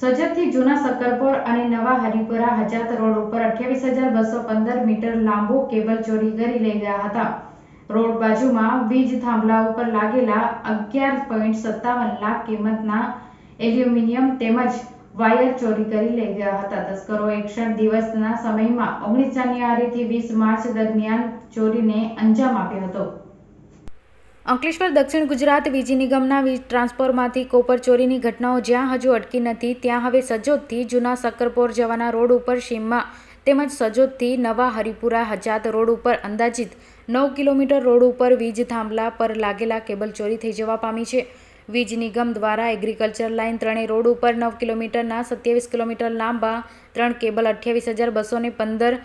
સજ્જદથી જૂના સક્કરપોર અને નવા હરિપુરા હજાત રોડ ઉપર અઠ્યાવીસ હજાર બસો પંદર મીટર લાંબો કેબલ ચોરી કરી લઈ ગયા હતા. રોડ બાજુમાં વીજ થાંભલા ઉપર લાગેલા અગિયાર પોઈન્ટ સત્તાવન લાખ કિંમતના એલ્યુમિનિયમ તેમજ વાયર ચોરી કરી લઈ ગયા હતા. તસ્કરો એકસઠ દિવસના સમયમાં ઓગણીસ જાન્યુઆરીથી વીસ માર્ચ દરમિયાન ચોરીને અંજામ આપ્યો હતો. અંકલેશ્વર, દક્ષિણ ગુજરાત વીજ નિગમના વીજ ટ્રાન્સફોર્મરમાંથી કોપર ચોરીની ઘટનાઓ જ્યાં હજુ અટકી નથી, ત્યાં હવે સજોદથી જૂના સક્કરપોર જવાના રોડ ઉપર સીમમાં તેમજ સજોદથી નવા હરિપુરા હજાત રોડ ઉપર અંદાજિત નવ કિલોમીટર રોડ ઉપર વીજ થાંભલા પર લાગેલા કેબલ ચોરી થઈ જવા પામી છે. વીજ નિગમ દ્વારા એગ્રીકલ્ચર લાઇન ત્રણેય રોડ ઉપર નવ કિલોમીટરના સત્યાવીસ કિલોમીટર લાંબા ત્રણ કેબલ અઠ્યાવીસ હજાર બસો પંદર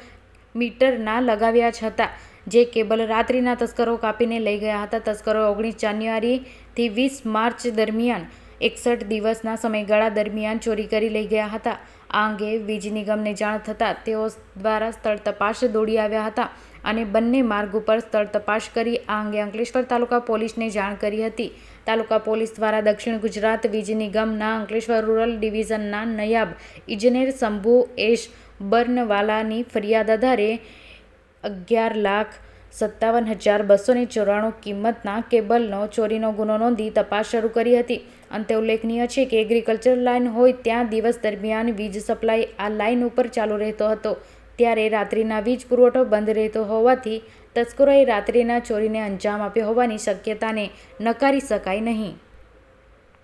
મીટરના લગાવ્યા છતાં જે કેબલ રાત્રિના તસ્કરો કાપીને લઈ ગયા હતા. તસ્કરો ઓગણીસ જાન્યુઆરીથી વીસ માર્ચ દરમિયાન એકસઠ દિવસના સમયગાળા દરમિયાન ચોરી કરી લઈ ગયા હતા. આ અંગે વીજ નિગમને જાણ થતાં તેઓ દ્વારા સ્થળ તપાસ દોડી આવ્યા હતા અને બંને માર્ગ ઉપર સ્થળ તપાસ કરી. આ અંગે અંકલેશ્વર તાલુકા પોલીસને જાણ કરી હતી. તાલુકા પોલીસ દ્વારા દક્ષિણ ગુજરાત વીજ નિગમના અંકલેશ્વર રૂરલ ડિવિઝનના નયાબ ઇજનેર શંભુ એશ બર્નવાલાની ફરિયાદ આધારે અગિયાર લાખ સત્તાવન હજાર બસોની ચોરાણું કિંમતના કેબલનો ચોરીનો ગુનો નોંધી તપાસ શરૂ કરી હતી. અંતે ઉલ્લેખનીય છે કે એગ્રીકલ્ચર લાઇન હોય ત્યાં દિવસ દરમિયાન વીજ સપ્લાય આ લાઇન ઉપર ચાલુ રહેતો હતો. ત્યારે રાત્રિના વીજ પુરવઠો બંધ રહેતો હોવાથી તસ્કરોએ રાત્રિના ચોરીને અંજામ આપ્યો હોવાની શક્યતાને નકારી શકાય નહીં.